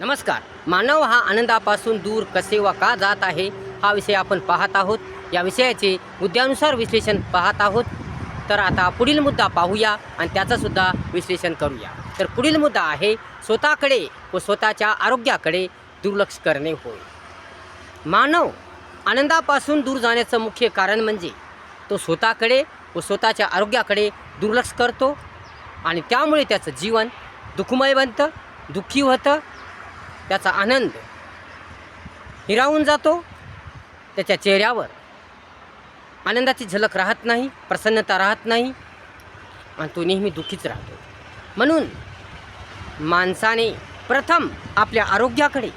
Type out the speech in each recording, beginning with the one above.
नमस्कार. मानव हा आनंदापासून दूर कसे व का जात आहे हा विषय आपण पाहत आहोत. या विषयाचे मुद्द्यानुसार विश्लेषण पाहत आहोत. तर आता पुढील मुद्दा पाहूया आणि त्याचंसुद्धा विश्लेषण करूया. तर पुढील मुद्दा आहे स्वतःकडे व स्वतःच्या आरोग्याकडे दुर्लक्ष करणे होय. मानव आनंदापासून दूर जाण्याचं मुख्य कारण म्हणजे तो स्वतःकडे व स्वतःच्या आरोग्याकडे दुर्लक्ष करतो आणि त्यामुळे त्याचं जीवन दुःखमय बनतं दुःखी होतं त्याचा आनंद. हिरावून जातो त्याच्या चेहऱ्यावर. आनंदाची झलक राहत नाही प्रसन्नता राहत नाही आणि तो नेहमी दुःखीच राहतो. म्हणून माणसाने प्रथम आपल्या आरोग्याकडे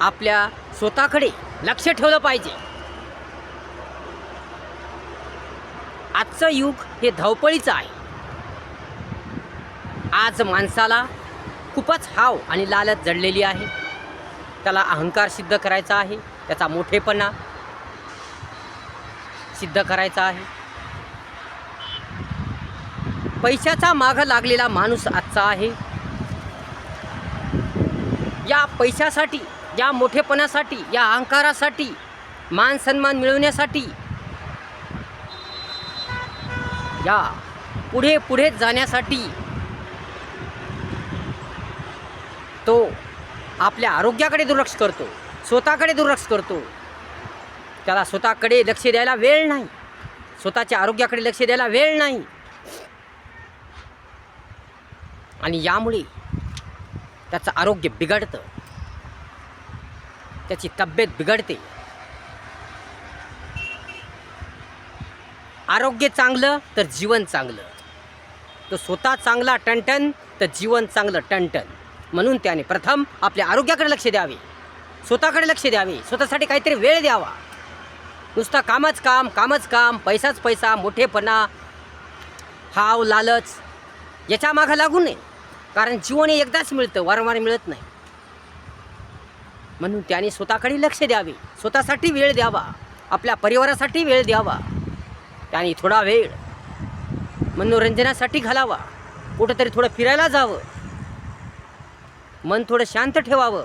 आपल्या स्वतःकडे लक्ष ठेवलं पाहिजे. आजचं युग हे धावपळीचं आहे. आज माणसाला खूपच हाव आणि लालच जडलेली आहे. त्याला अहंकार सिद्ध करायचा आहे. त्याचा मोठेपणा सिद्ध करायचा आहे. पैशाचा माग लागलेला माणूस आजचा आहे. या पैशासाठी या मोठेपणासाठी या अहंकारासाठी मान सन्मान मिळवण्यासाठी या पुढे पुढे जाण्यासाठी तो आपल्या आरोग्याकडे दुर्लक्ष करतो स्वतःकडे दुर्लक्ष करतो. त्याला स्वतःकडे लक्ष द्यायला वेळ नाही. स्वतःच्या आरोग्याकडे लक्ष द्यायला वेळ नाही. आणि यामुळे त्याचं आरोग्य बिघडतं. त्याची तब्येत बिघडते. आरोग्य चांगलं तर जीवन चांगलं. तो स्वतः चांगला टनटन तर जीवन चांगलं टनटन म्हणून त्याने प्रथम आपल्या आरोग्याकडे लक्ष द्यावे. स्वतःकडे लक्ष द्यावे. स्वतःसाठी काहीतरी वेळ द्यावा. नुसता कामच काम कामच काम पैसाच पैसा मोठेपणा हाव लालच याच्या मागं लागू नये. कारण जीवन हे एकदाच मिळतं वारंवार मिळत नाही. म्हणून त्याने स्वतःकडे लक्ष द्यावे. स्वतःसाठी वेळ द्यावा. आपल्या परिवारासाठी वेळ द्यावा. त्याने थोडा वेळ मनोरंजनासाठी घालावा. कुठंतरी थोडं फिरायला जावं. मन थोडं शांत ठेवावं.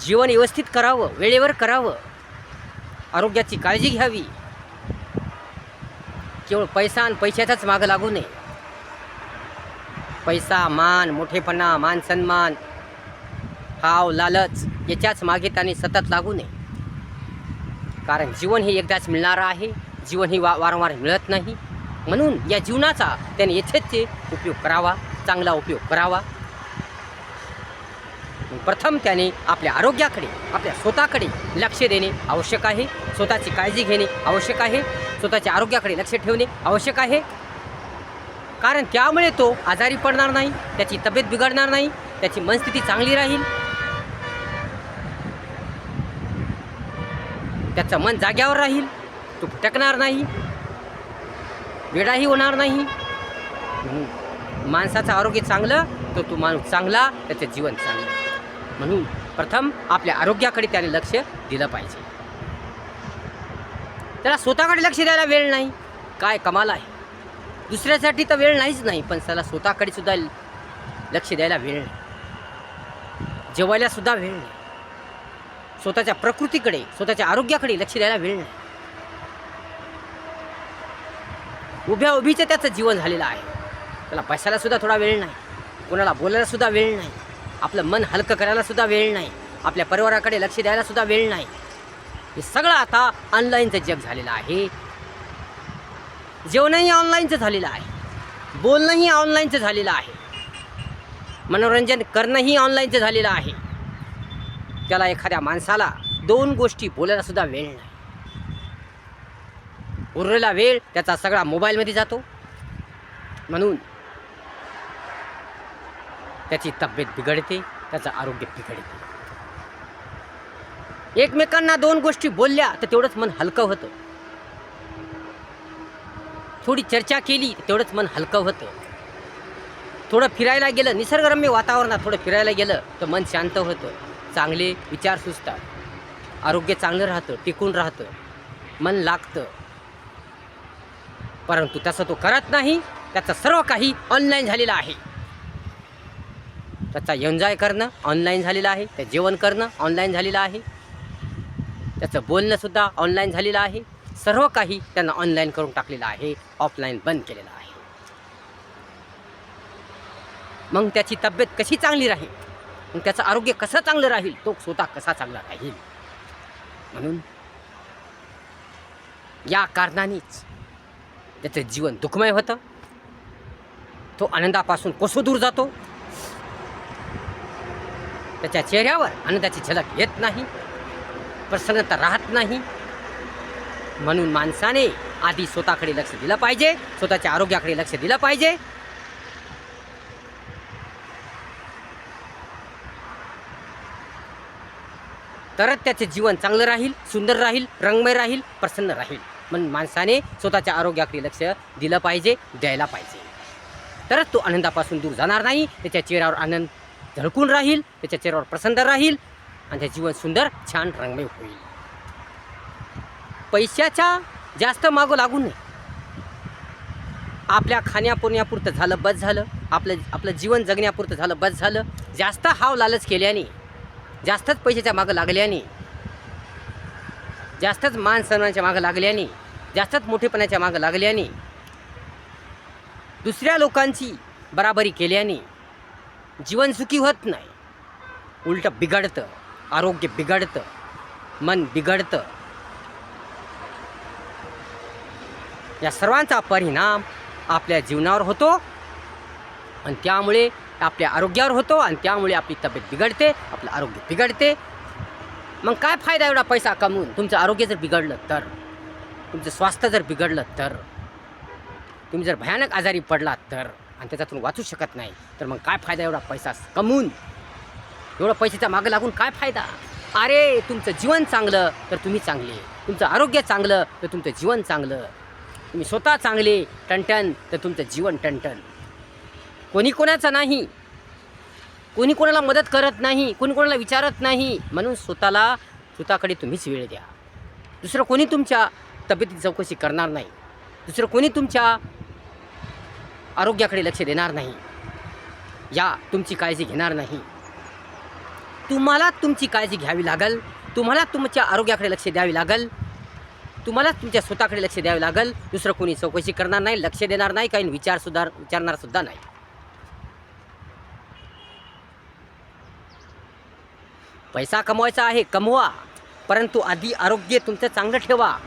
जीवन व्यवस्थित करावं वेळेवर करावं. आरोग्याची काळजी घ्यावी. केवळ पैसा आणि पैशाचाच मागं लागू नये. पैसा मान मोठेपणा मान सन्मान हाव लालच याच्याच मागे त्याने सतत लागू नये. कारण जीवन हे एकदाच मिळणारं आहे. जीवन हे वा वारंवार मिळत नाही. म्हणून या जीवनाचा त्याने यथेच्छ उपयोग करावा चांगला उपयोग करावा. प्रथम त्याने आपल्या आरोग्याकडे आपल्या स्वतःकडे लक्ष देणे आवश्यक आहे. स्वतःची काळजी घेणे आवश्यक आहे. स्वतःच्या आरोग्याकडे लक्ष ठेवणे आवश्यक आहे. कारण त्यामुळे तो आजारी पडणार नाही त्याची तब्येत बिघडणार नाही त्याची मनस्थिती चांगली राहील. त्याचं मन जाग्यावर राहील तो भटकणार नाही. वेडाही होणार नाही. माणसाचं आरोग्य चांगलं तर तो माणूस चांगला त्याचं जीवन चांगलं. म्हणून प्रथम आपल्या आरोग्याकडे त्याने लक्ष दिलं पाहिजे. त्याला स्वतःकडे लक्ष द्यायला वेळ नाही. काय कमाल आहे. दुसऱ्यासाठी तर वेळ नाहीच नाही पण त्याला स्वतःकडे सुद्धा लक्ष द्यायला वेळ नाही. जेवायला सुद्धा वेळ नाही. स्वतःच्या प्रकृतीकडे स्वतःच्या आरोग्याकडे लक्ष द्यायला वेळ नाही. उभ्या उभीचं त्याचं जीवन झालेलं आहे. त्याला पैशाला सुद्धा थोडा वेळ नाही. कोणाला बोलायला सुद्धा वेळ नाही. आपलं मन हलकं करायला सुद्धा वेळ नाही. आपल्या परिवाराकडे लक्ष द्यायला सुद्धा वेळ नाही. हे सगळं आता ऑनलाईनचं जग झालेलं आहे. जेवणही ऑनलाईनचं झालेलं आहे. बोलणंही ऑनलाईनचं झालेलं आहे. मनोरंजन करणंही ऑनलाईनचं झालेलं आहे. त्याला एखाद्या माणसाला दोन गोष्टी बोलायला सुद्धा वेळ नाही. उरलेला वेळ त्याचा सगळा मोबाईलमध्ये जातो. म्हणून त्याची तब्येत बिघडते त्याचं आरोग्य बिघडते. एकमेकांना दोन गोष्टी बोलल्या तर तेवढंच मन हलकं होतं. थोडी चर्चा केली तर तेवढंच मन हलकं होतं. थोडं फिरायला गेलं निसर्गरम्य वातावरणात थोडं फिरायला गेलं तर मन शांत होतं. चांगले विचार सुचतात. आरोग्य चांगलं राहतं टिकून राहतं. मन लागतं. परंतु तसं तो करत नाही. त्याचं सर्व काही ऑनलाईन झालेलं आहे. त्याचा एन्जॉय करणं ऑनलाईन झालेलं आहे. त्या जेवण करणं ऑनलाईन झालेलं आहे. त्याचं बोलणंसुद्धा ऑनलाईन झालेलं आहे. सर्व काही त्यांना ऑनलाईन करून टाकलेलं आहे. ऑफलाईन बंद केलेलं आहे. मग त्याची तब्येत कशी चांगली राहील? मग त्याचं आरोग्य कसं चांगलं राहील? तो स्वतः कसा चांगला राहील? म्हणून या कारणानेच त्याचं जीवन दुःखमय होतं. तो आनंदापासून कसो दूर जातो. त्याच्या चेहऱ्यावर आनंदाची झलक येत नाही. प्रसन्नता राहत नाही. म्हणून माणसाने आधी स्वतःकडे लक्ष दिलं पाहिजे. स्वतःच्या आरोग्याकडे लक्ष दिलं पाहिजे. तरच त्याचे जीवन चांगलं राहील सुंदर राहील रंगमय राहील प्रसन्न राहील. पण माणसाने स्वतःच्या आरोग्याकडे लक्ष दिलं पाहिजे द्यायला पाहिजे. तरच तो आनंदापासून दूर जाणार नाही त्याच्या चेहऱ्यावर आनंद झळकून राहील त्याच्या चेहऱ्यावर प्रसन्न राहील आणि त्याचे जीवन सुंदर छान रंगमय होईल. पैशाच्या जास्त मागं लागू नये. आपल्या खाण्यापुरण्यापुरतं झालं बस झालं. आपलं आपलं जीवन जगण्यापुरतं झालं बस झालं. जास्त हाव लालच केल्याने जास्तच पैशाच्या मागं लागल्याने जास्तच मान सन्मानाच्या मागं लागल्याने जास्तच मोठेपणाच्या मागं लागल्याने दुसऱ्या लोकांची बराबरी केल्याने जीवन सुखी होत नाही. उलटं बिघडतं आरोग्य बिघडतं मन बिघडतं. या सर्वांचा परिणाम आपल्या जीवनावर होतो आणि त्यामुळे आपल्या आरोग्यावर होतो आणि त्यामुळे आपली तब्येत बिघडते आपलं आरोग्य बिघडते. मग काय फायदा एवढा पैसा कमवून? तुमचं आरोग्य जर बिघडलं तर? तुमचं स्वास्थ्य जर बिघडलं तर तुम्ही जर भयानक आजारी पडलात तर आणि त्याच्यातून वाचू शकत नाही तर मग काय फायदा एवढा पैसा कमवून? एवढा पैशाच्या मागं लागून काय फायदा? अरे तुमचं जीवन चांगलं तर तुम्ही चांगले. तुमचं आरोग्य चांगलं तर तुमचं जीवन चांगलं. तुम्ही स्वतः चांगले टनटन तर तुमचं जीवन टनटन कोणी कोणाचं नाही. कोणी कोणाला मदत करत नाही कोणी कोणाला विचारत नाही. म्हणून स्वतःला स्वतःकडे तुम्हीच वेळ द्या. दुसरं कोणी तुमच्या तब्येतीची चौकशी करणार नाही. दुसरं कोणी तुमच्या आरोग्याकडे लक्ष देणार नाही. या तुमची काळजी घेणार नाही. तुम्हाला तुमची काळजी घ्यावी लागल. तुम्हाला तुमच्या आरोग्याकडे लक्ष द्यावी लागल. तुम्हाला तुमच्या स्वतःकडे लक्ष द्यावे लागल. दुसरं कोणी चौकशी करणार नाही लक्ष देणार नाही काही विचार सुधार विचारणार सुद्धा नाही. पैसा कमवायचा आहे कमवा. परंतु आधी आरोग्य तुमचं चांगलं ठेवा.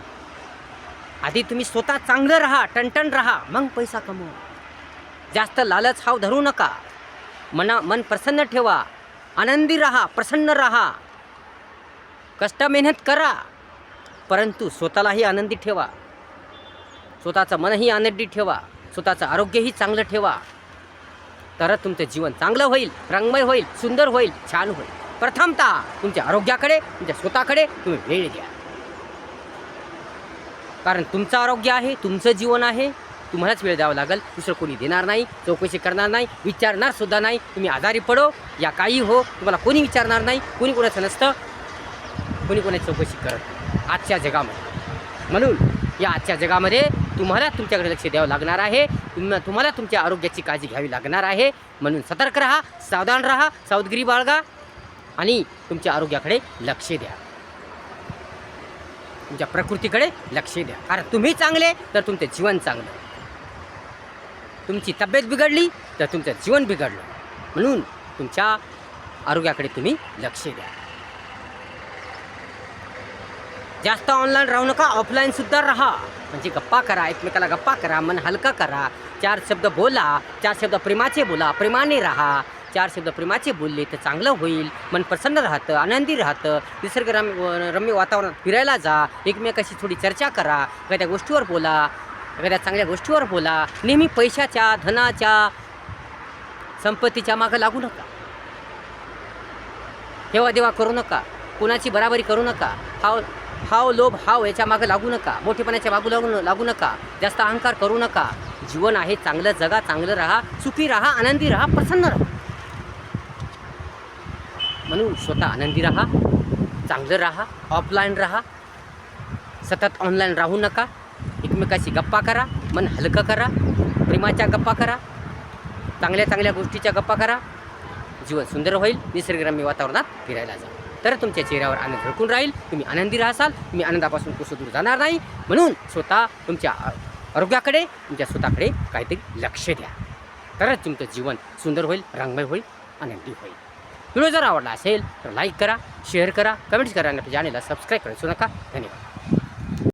आधी तुम्ही स्वतः चांगलं राहा टणटण राहा मग पैसा कमवा. जास्त लालच हाव धरू नका. मना मन प्रसन्न ठेवा. आनंदी राहा प्रसन्न राहा. कष्ट मेहनत करा परंतु स्वतःलाही आनंदी ठेवा. स्वतःचं मनही आनंदी ठेवा. स्वतःचं आरोग्यही चांगलं ठेवा. तरच तुमचं जीवन चांगलं होईल रंगमय होईल सुंदर होईल छान होईल. प्रथमतः तुमच्या आरोग्याकडे तुमच्या स्वतःकडे तुम्ही वेळ द्या. कारण तुमचं आरोग्य आहे तुमचं जीवन आहे. तुम्हालाच वेळ द्यावा लागेल. दुसरं कोणी देणार नाही चौकशी करणार नाही विचारणार सुद्धा नाही. तुम्ही आजारी पडो या काही हो. तुम्हाला कोणी विचारणार नाही कोणी कोणाचं नसतं. कोणी कोणाची चौकशी करत आजच्या जगामध्ये. म्हणून या आजच्या जगामध्ये तुम्हाला तुमच्याकडे लक्ष द्यावं लागणार आहे. तुम तुम्हाला तुमच्या आरोग्याची काळजी घ्यावी लागणार आहे. म्हणून सतर्क राहा सावधान राहा सावधगिरी बाळगा आणि तुमच्या आरोग्याकडे लक्ष द्या. तुमच्या प्रकृतीकडे लक्ष द्या. कारण तुम्ही चांगले तर तुमचं जीवन चांगलं. तुमची तब्येत बिघडली तर तुमचं जीवन बिघडलं. म्हणून तुमच्या आरोग्याकडे तुम्ही लक्ष द्या. जास्त ऑनलाईन राहू नका ऑफलाईनसुद्धा राहा. म्हणजे गप्पा करा एकमेकाला गप्पा करा मन हलका करा. चार शब्द बोला चार शब्द प्रेमाचे बोला प्रेमाने राहा. चार शब्द प्रेमाचे बोलले तर चांगलं होईल. मन प्रसन्न राहतं आनंदी राहतं. निसर्गरम्य रम्य वातावरणात फिरायला जा. एकमेकाशी थोडी चर्चा करा. एखाद्या गोष्टीवर बोला. एखाद्या चांगल्या गोष्टीवर बोला. नेहमी पैशाच्या धनाच्या संपत्तीच्या मागं लागू नका. हेवा देवा करू नका. कोणाची बराबरी करू नका. हाव हाव लोभ हाव याच्या मागं लागू नका. मोठेपणाच्या मागू लागू लागू नका. जास्त अहंकार करू नका. जीवन आहे चांगलं जगा चांगलं राहा. सुखी राहा आनंदी राहा प्रसन्न राहा. म्हणून स्वतः आनंदी राहा चांगलं राहा ऑफलाईन राहा सतत ऑनलाईन राहू नका एकमेकाशी गप्पा करा मन हलकं करा प्रेमाच्या गप्पा करा चांगल्या चांगल्या गोष्टीच्या गप्पा करा जीवन सुंदर होईल निसर्गरम्य वातावरणात फिरायला जा. तर तुमच्या चेहऱ्यावर आनंद झळकून राहील तुम्ही आनंदी राहसाल तुम्ही आनंदापासून कुसं दूर जाणार नाही म्हणून स्वतः तुमच्या आरोग्याकडे तुमच्या स्वतःकडे काहीतरी लक्ष द्या. तरच तुमचं जीवन सुंदर होईल रंगमय होईल आनंदी होईल. व्हिडिओ जर आवडला असेल तर लाईक करा शेअर करा कमेंट्स करा आणि आपल्या चॅनेलला सबस्क्राईब करा नका. धन्यवाद.